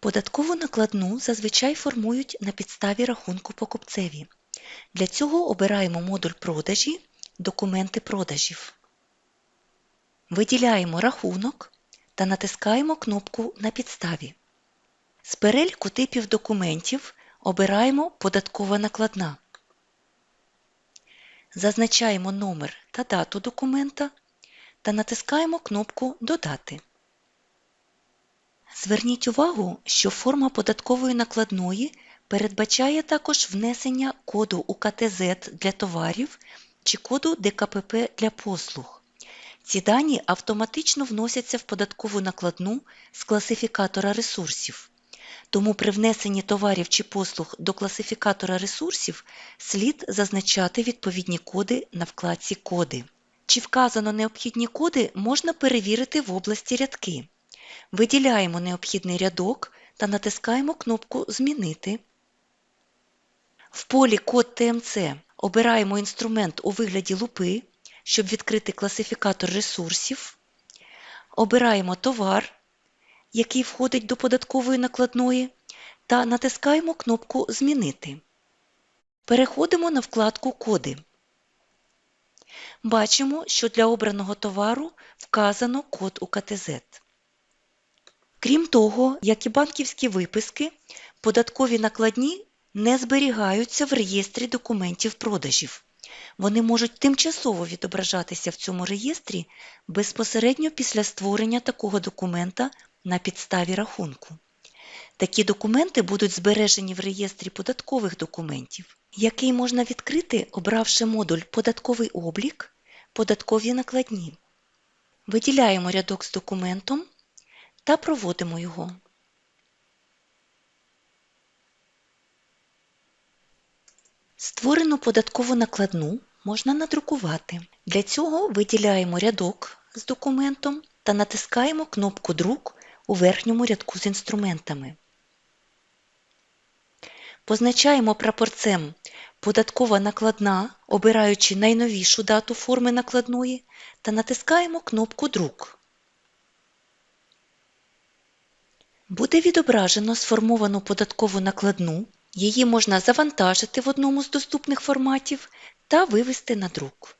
Податкову накладну зазвичай формують на підставі рахунку покупцеві. Для цього обираємо модуль продажі Документи продажів. Виділяємо рахунок та натискаємо кнопку На підставі. З переліку типів документів обираємо Податкова накладна. Зазначаємо номер та дату документа та натискаємо кнопку Додати. Зверніть увагу, що форма податкової накладної передбачає також внесення коду УКТЗ для товарів чи коду ДКПП для послуг. Ці дані автоматично вносяться в податкову накладну з класифікатора ресурсів. Тому при внесенні товарів чи послуг до класифікатора ресурсів слід зазначати відповідні коди на вкладці Коди. Чи вказано необхідні коди можна перевірити в області рядки. Виділяємо необхідний рядок та натискаємо кнопку Змінити. В полі Код ТМЦ обираємо інструмент у вигляді лупи, щоб відкрити класифікатор ресурсів. Обираємо товар, який входить до податкової накладної, та натискаємо кнопку Змінити. Переходимо на вкладку Коди. Бачимо, що для обраного товару вказано код УКТЗ. Крім того, як і банківські виписки, податкові накладні не зберігаються в реєстрі документів продажів. Вони можуть тимчасово відображатися в цьому реєстрі безпосередньо після створення такого документа на підставі рахунку. Такі документи будуть збережені в реєстрі податкових документів, який можна відкрити, обравши модуль Податковий облік, податкові накладні. Виділяємо рядок з документом та проводимо його. Створену податкову накладну можна надрукувати. Для цього виділяємо рядок з документом та натискаємо кнопку Друк у верхньому рядку з інструментами. Позначаємо прапорцем Податкова накладна, обираючи найновішу дату форми накладної, та натискаємо кнопку Друк. Буде відображено сформовану податкову накладну. Її можна завантажити в одному з доступних форматів та вивести на друк.